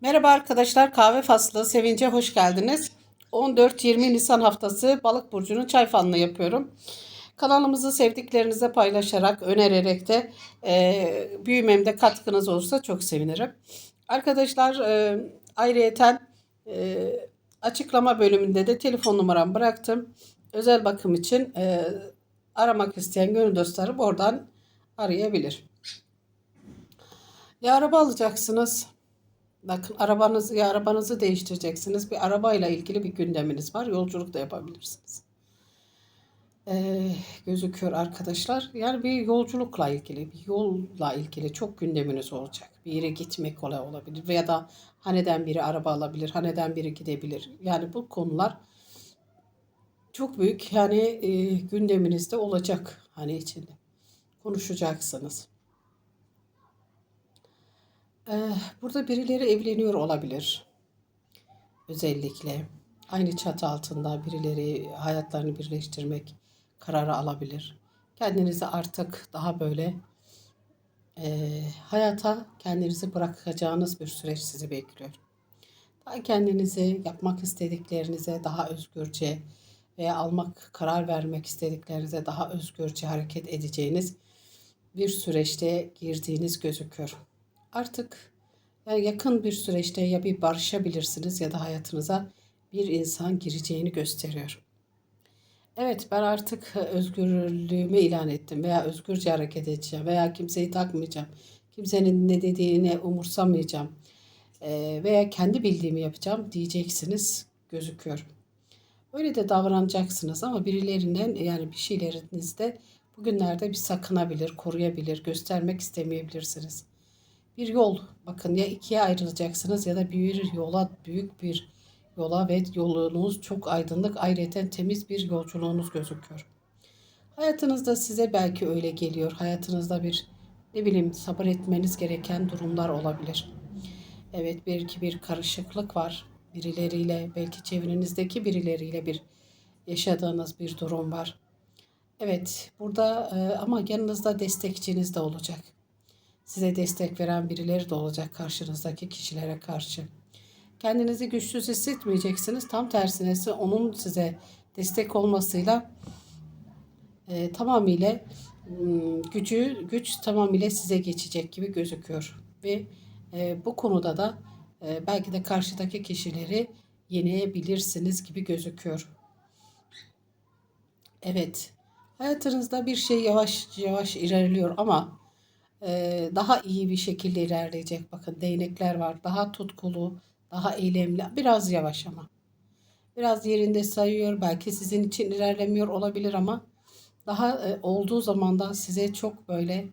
Merhaba arkadaşlar, kahve faslı Sevinç'e hoş geldiniz. 14-20 Nisan haftası Balık burcunun çay falını yapıyorum. Kanalımızı sevdiklerinize paylaşarak, önererek de e, büyümemde katkınız olursa çok sevinirim. Arkadaşlar e, ayrıyeten e, açıklama bölümünde de telefon numaramı bıraktım. Özel bakım için e, aramak isteyen gönül dostlarım oradan arayabilir. Ya araba alacaksınız. Bakın arabanızı ya arabanızı değiştireceksiniz. Bir arabayla ilgili bir gündeminiz var. Yolculuk da yapabilirsiniz. Ee, gözüküyor arkadaşlar. Yani bir yolculukla ilgili, bir yolla ilgili çok gündeminiz olacak. Bir yere gitmek kolay olabilir veya da haneden biri araba alabilir, haneden biri gidebilir. Yani bu konular çok büyük yani e, gündeminizde olacak hani içinde. Konuşacaksınız. Ee, burada birileri evleniyor olabilir. Özellikle aynı çatı altında birileri hayatlarını birleştirmek kararı alabilir. Kendinizi artık daha böyle e, hayata kendinizi bırakacağınız bir süreç sizi bekliyor. Daha kendinizi yapmak istediklerinize daha özgürce veya almak, karar vermek istediklerinize daha özgürce hareket edeceğiniz bir süreçte girdiğiniz gözüküyor. Artık yani yakın bir süreçte ya bir barışabilirsiniz ya da hayatınıza bir insan gireceğini gösteriyor. Evet ben artık özgürlüğümü ilan ettim veya özgürce hareket edeceğim veya kimseyi takmayacağım. Kimsenin ne dediğini umursamayacağım Eee, veya kendi bildiğimi yapacağım diyeceksiniz gözüküyor. Öyle de davranacaksınız ama birilerinden yani bir şeylerinizde bugünlerde bir sakınabilir, koruyabilir, göstermek istemeyebilirsiniz. Bir yol, bakın ya ikiye ayrılacaksınız ya da bir yola, büyük bir yola ve yolunuz çok aydınlık, ayrıca temiz bir yolculuğunuz gözüküyor. Hayatınızda size belki öyle geliyor. Hayatınızda bir ne bileyim sabır etmeniz gereken durumlar olabilir. Evet belki bir karışıklık var. Birileriyle belki çevrenizdeki birileriyle bir yaşadığınız bir durum var. Evet burada e, ama yanınızda destekçiniz de olacak. Size destek veren birileri de olacak karşınızdaki kişilere karşı. Kendinizi güçsüz hissetmeyeceksiniz. Tam tersine ise onun size destek olmasıyla e, tamamıyla m, gücü güç tamamıyla size geçecek gibi gözüküyor. Ve e, bu konuda da e, belki de karşıdaki kişileri yenebilirsiniz gibi gözüküyor. Evet, hayatınızda bir şey yavaş yavaş ilerliyor ama daha iyi bir şekilde ilerleyecek. Bakın değnekler var. Daha tutkulu, daha eylemli, biraz yavaş ama. Biraz yerinde sayıyor. Belki sizin için ilerlemiyor olabilir ama daha olduğu zaman da size çok böyle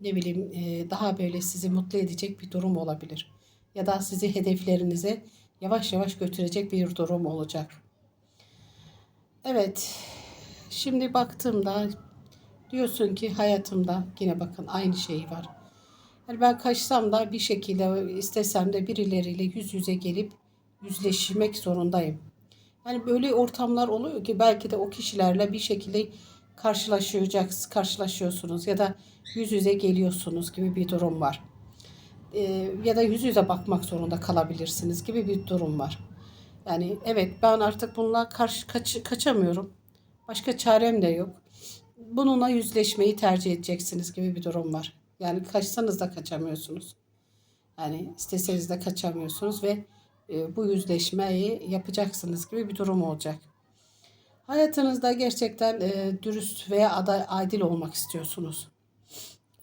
ne bileyim daha böyle sizi mutlu edecek bir durum olabilir. Ya da sizi hedeflerinize yavaş yavaş götürecek bir durum olacak. Evet. Şimdi baktığımda diyorsun ki hayatımda yine bakın aynı şey var. Yani ben kaçsam da bir şekilde istesem de birileriyle yüz yüze gelip yüzleşmek zorundayım. Yani böyle ortamlar oluyor ki belki de o kişilerle bir şekilde karşılaşacaksınız, karşılaşıyorsunuz ya da yüz yüze geliyorsunuz gibi bir durum var. Ee, ya da yüz yüze bakmak zorunda kalabilirsiniz gibi bir durum var. Yani evet ben artık bununla karşı kaç, kaçamıyorum. Başka çarem de yok. Bununla yüzleşmeyi tercih edeceksiniz gibi bir durum var. Yani kaçsanız da kaçamıyorsunuz. Yani isteseniz de kaçamıyorsunuz ve e, bu yüzleşmeyi yapacaksınız gibi bir durum olacak. Hayatınızda gerçekten e, dürüst veya aday, adil olmak istiyorsunuz.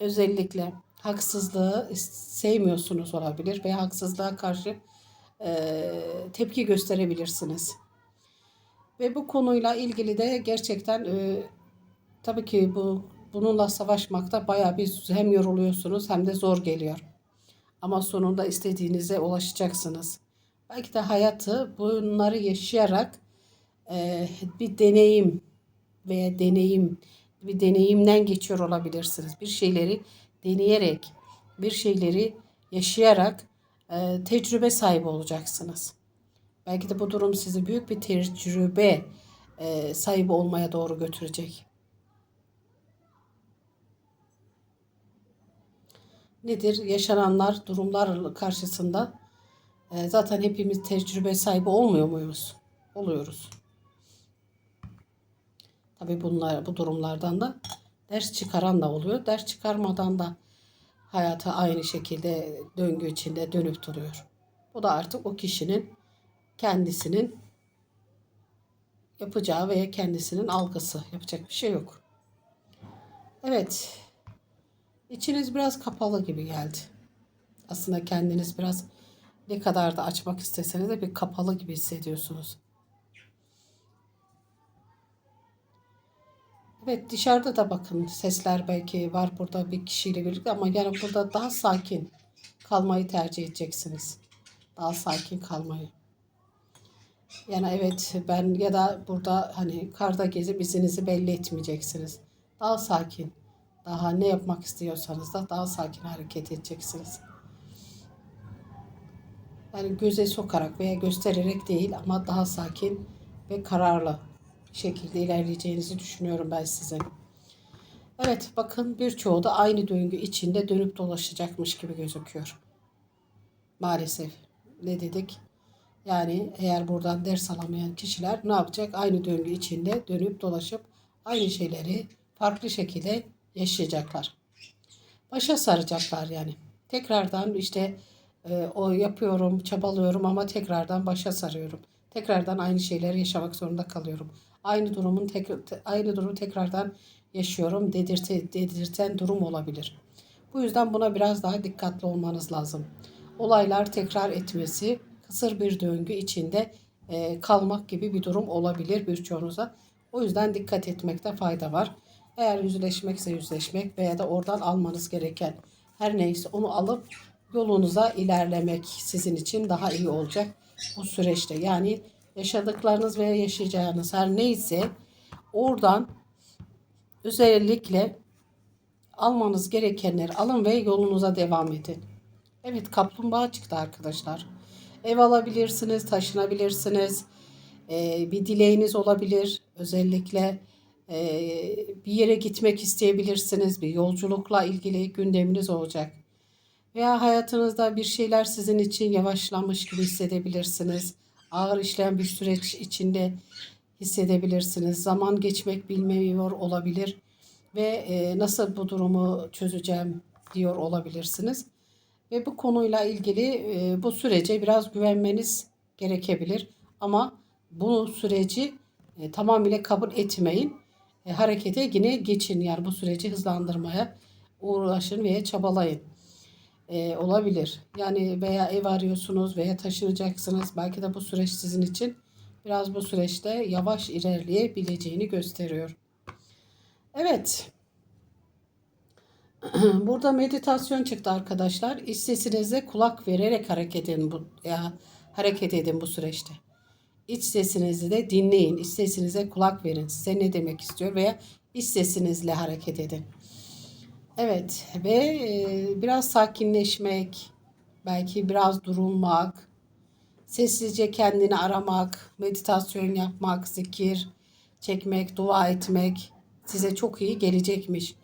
Özellikle haksızlığı sevmiyorsunuz olabilir veya haksızlığa karşı e, tepki gösterebilirsiniz. Ve bu konuyla ilgili de gerçekten tabii ki bu bununla savaşmakta bayağı bir hem yoruluyorsunuz hem de zor geliyor. Ama sonunda istediğinize ulaşacaksınız. Belki de hayatı bunları yaşayarak e, bir deneyim veya deneyim bir deneyimden geçiyor olabilirsiniz. Bir şeyleri deneyerek, bir şeyleri yaşayarak e, tecrübe sahibi olacaksınız. Belki de bu durum sizi büyük bir tecrübe e, sahibi olmaya doğru götürecek. Nedir? Yaşananlar, durumlar karşısında E, zaten hepimiz tecrübe sahibi olmuyor muyuz? Oluyoruz. Tabii bunlar bu durumlardan da ders çıkaran da oluyor. Ders çıkarmadan da hayata aynı şekilde döngü içinde dönüp duruyor. Bu da artık o kişinin kendisinin yapacağı veya kendisinin algısı. Yapacak bir şey yok. Evet. İçiniz biraz kapalı gibi geldi. Aslında kendiniz biraz ne kadar da açmak isteseniz de bir kapalı gibi hissediyorsunuz. Evet dışarıda da bakın sesler belki var burada bir kişiyle birlikte ama yani burada daha sakin kalmayı tercih edeceksiniz. Daha sakin kalmayı. Yani evet ben ya da burada hani karda gezip izinizi belli etmeyeceksiniz. Daha sakin. Daha ne yapmak istiyorsanız da daha sakin hareket edeceksiniz. Yani göze sokarak veya göstererek değil ama daha sakin ve kararlı şekilde ilerleyeceğinizi düşünüyorum ben sizin. Evet bakın birçoğu da aynı döngü içinde dönüp dolaşacakmış gibi gözüküyor. Maalesef. Ne dedik? Yani eğer buradan ders alamayan kişiler ne yapacak? Aynı döngü içinde dönüp dolaşıp aynı şeyleri farklı şekilde yaşayacaklar. Başa saracaklar yani. Tekrardan işte e, o yapıyorum, çabalıyorum ama tekrardan başa sarıyorum. Tekrardan aynı şeyleri yaşamak zorunda kalıyorum. Aynı durumun tek, aynı durumu tekrardan yaşıyorum dedirte, dedirten durum olabilir. Bu yüzden buna biraz daha dikkatli olmanız lazım. Olaylar tekrar etmesi, kısır bir döngü içinde e, kalmak gibi bir durum olabilir birçoğunuza. O yüzden dikkat etmekte fayda var. Eğer yüzleşmekse yüzleşmek veya da oradan almanız gereken her neyse onu alıp yolunuza ilerlemek sizin için daha iyi olacak bu süreçte. Yani yaşadıklarınız veya yaşayacağınız her neyse oradan özellikle almanız gerekenleri alın ve yolunuza devam edin. Evet kaplumbağa çıktı arkadaşlar. Ev alabilirsiniz, taşınabilirsiniz. Ee, bir dileğiniz olabilir. Özellikle bir yere gitmek isteyebilirsiniz. Bir yolculukla ilgili gündeminiz olacak. Veya hayatınızda bir şeyler sizin için yavaşlamış gibi hissedebilirsiniz. Ağır işleyen bir süreç içinde hissedebilirsiniz. Zaman geçmek bilmiyor olabilir ve e, nasıl bu durumu çözeceğim diyor olabilirsiniz. Ve bu konuyla ilgili e, bu sürece biraz güvenmeniz gerekebilir. Ama bu süreci e, tamamıyla kabul etmeyin. E, harekete yine geçin. Yani bu süreci hızlandırmaya uğraşın veya çabalayın. E, olabilir. Yani veya ev arıyorsunuz veya taşınacaksınız. Belki de bu süreç sizin için biraz bu süreçte yavaş ilerleyebileceğini gösteriyor. Evet. Burada meditasyon çıktı arkadaşlar. İç kulak vererek hareket edin bu ya hareket edin bu süreçte. İç sesinizi de dinleyin. İç sesinize kulak verin. Size ne demek istiyor veya iç sesinizle hareket edin. Evet ve e, biraz sakinleşmek, belki biraz durulmak, sessizce kendini aramak, meditasyon yapmak, zikir çekmek, dua etmek size çok iyi gelecekmiş.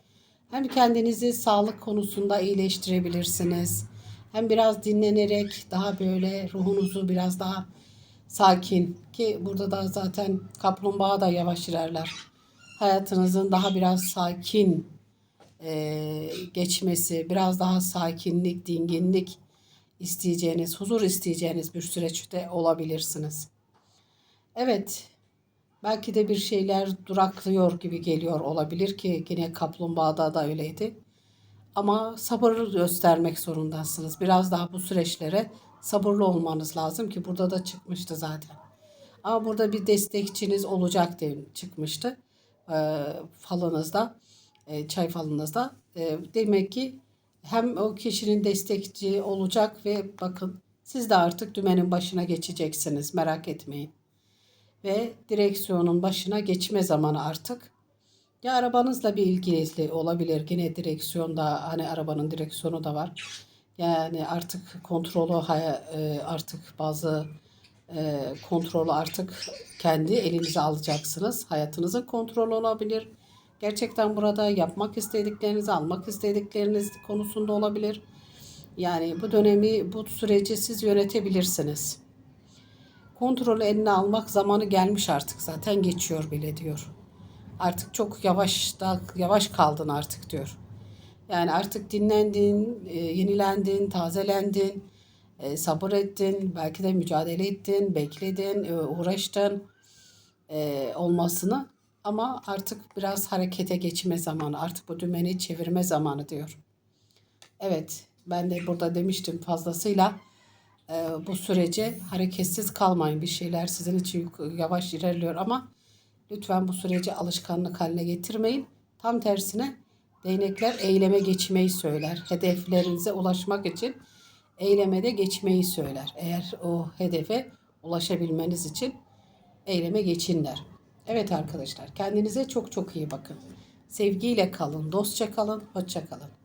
Hem kendinizi sağlık konusunda iyileştirebilirsiniz. Hem biraz dinlenerek daha böyle ruhunuzu biraz daha sakin ki burada da zaten kaplumbağa da yavaş ilerler. Hayatınızın daha biraz sakin e, geçmesi, biraz daha sakinlik, dinginlik isteyeceğiniz, huzur isteyeceğiniz bir süreçte olabilirsiniz. Evet, belki de bir şeyler duraklıyor gibi geliyor olabilir ki yine kaplumbağada da öyleydi. Ama sabır göstermek zorundasınız. Biraz daha bu süreçlere sabırlı olmanız lazım ki burada da çıkmıştı zaten. Ama burada bir destekçiniz olacak diye çıkmıştı e, falınızda, e, çay falınızda. E, demek ki hem o kişinin destekçi olacak ve bakın siz de artık dümenin başına geçeceksiniz merak etmeyin. Ve direksiyonun başına geçme zamanı artık. Ya arabanızla bir ilgili olabilir. Yine direksiyonda hani arabanın direksiyonu da var. Yani artık kontrolü e, artık bazı e, kontrolü artık kendi elinize alacaksınız. Hayatınızın kontrolü olabilir. Gerçekten burada yapmak istediklerinizi, almak istedikleriniz konusunda olabilir. Yani bu dönemi, bu süreci siz yönetebilirsiniz. Kontrolü eline almak zamanı gelmiş artık zaten geçiyor bile diyor. Artık çok yavaş da yavaş kaldın artık diyor. Yani artık dinlendin, e, yenilendin, tazelendin, e, sabır ettin, belki de mücadele ettin, bekledin, e, uğraştın e, olmasını. Ama artık biraz harekete geçme zamanı, artık bu dümeni çevirme zamanı diyor. Evet, ben de burada demiştim fazlasıyla e, bu sürece hareketsiz kalmayın. Bir şeyler sizin için yavaş ilerliyor ama lütfen bu süreci alışkanlık haline getirmeyin. Tam tersine değnekler eyleme geçmeyi söyler. Hedeflerinize ulaşmak için eyleme de geçmeyi söyler. Eğer o hedefe ulaşabilmeniz için eyleme geçin der. Evet arkadaşlar kendinize çok çok iyi bakın. Sevgiyle kalın, dostça kalın, hoşça kalın.